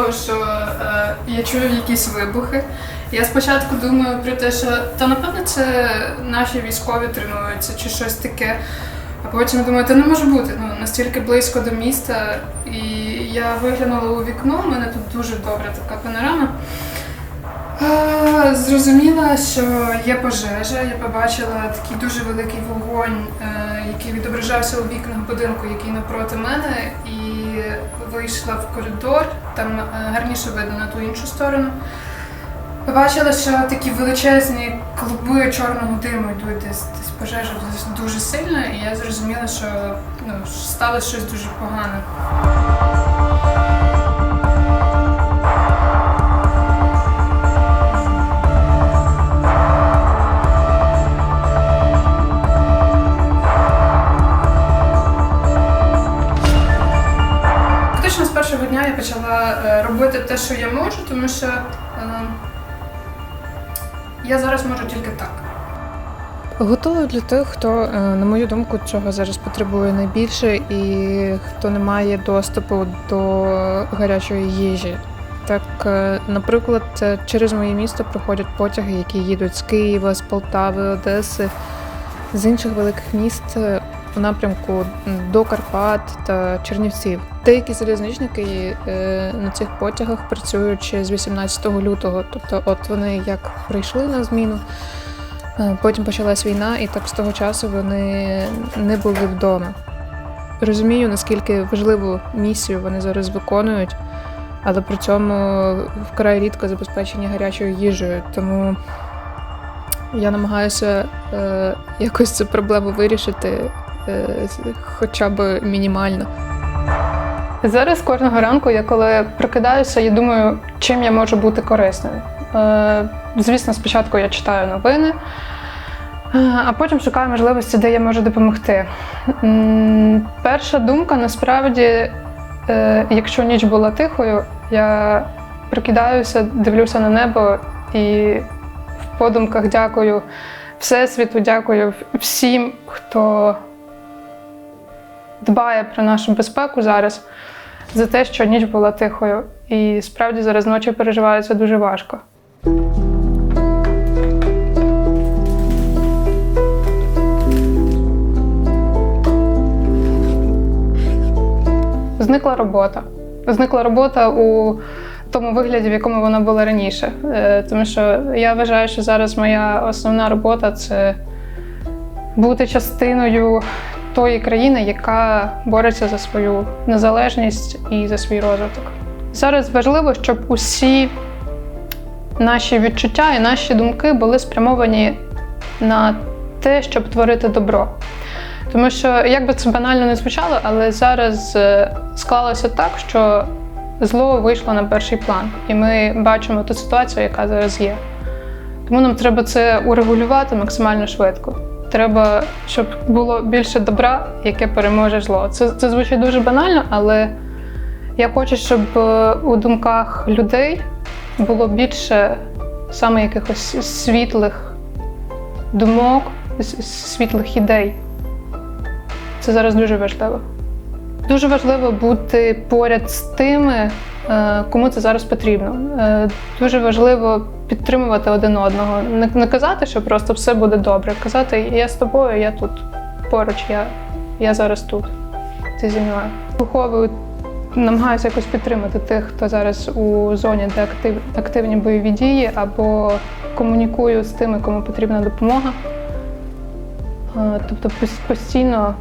того, що е, я чую якісь вибухи. Я спочатку думаю про те, що та напевно це наші військові тренуються чи щось таке. А потім думаю, це не може бути ну, настільки близько до міста. І я виглянула у вікно, у мене тут дуже добра така панорама. Е, Зрозуміла, що є пожежа. Я побачила такий дуже великий вогонь, е, який відображався у вікнах будинку, який напроти мене, і вийшла в коридор. Там е, гарніше видно на ту іншу сторону. Побачила, що такі величезні клуби чорного диму йдуть десь, десь пожежа дуже сильно, і я зрозуміла, що ну, сталося щось дуже погане. Почала е, робити те, що я можу, тому що е, я зараз можу тільки так. Готова для тих, хто, е, на мою думку, цього зараз потребує найбільше, і хто не має доступу до гарячої їжі. Так, наприклад, через моє місто проходять потяги, які їдуть з Києва, з Полтави, Одеси, з інших великих міст у напрямку до Карпат та Чернівців. Деякі залізничники е, на цих потягах працюють ще з 18 лютого, тобто, от вони як прийшли на зміну. Е, Потім почалась війна, і так з того часу вони не були вдома. Розумію, наскільки важливу місію вони зараз виконують, але при цьому вкрай рідко забезпечені гарячою їжею. Тому я намагаюся е, якось цю проблему вирішити хоча б мінімально. Зараз кожного ранку, я коли прокидаюся, я думаю, чим я можу бути корисною. Е, звісно, спочатку я читаю новини, е, а потім шукаю можливості, де я можу допомогти. Перша думка насправді, е, якщо ніч була тихою, я прокидаюся, дивлюся на небо і в подумках дякую Всесвіту, дякую всім, хто дбає про нашу безпеку зараз за те, що ніч була тихою. І справді зараз ночі переживаються дуже важко. Зникла робота. Зникла робота у тому вигляді, в якому вона була раніше. Е, Тому що я вважаю, що зараз моя основна робота це бути частиною тої країни, яка бореться за свою незалежність і за свій розвиток. Зараз важливо, щоб усі наші відчуття і наші думки були спрямовані на те, щоб творити добро. Тому що, як би це банально не звучало, але зараз е, склалося так, що зло вийшло на перший план, і ми бачимо ту ситуацію, яка зараз є. Тому нам треба це урегулювати максимально швидко. Треба, щоб було більше добра, яке переможе зло. Це, це звучить дуже банально, але я хочу, щоб е, у думках людей було більше саме якихось світлих думок, світлих ідей. Це зараз дуже важливо. Дуже важливо бути поряд з тими, кому це зараз потрібно. Е, Дуже важливо підтримувати один одного. Не, не казати, що просто все буде добре. Казати, я з тобою, я тут поруч, я, я зараз тут. Ти зі мною. Виховую, намагаюся якось підтримати тих, хто зараз у зоні, де актив, активні бойові дії, або комунікую з тими, кому потрібна допомога. Е, Тобто постійно,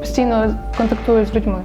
постійно контактую з людьми.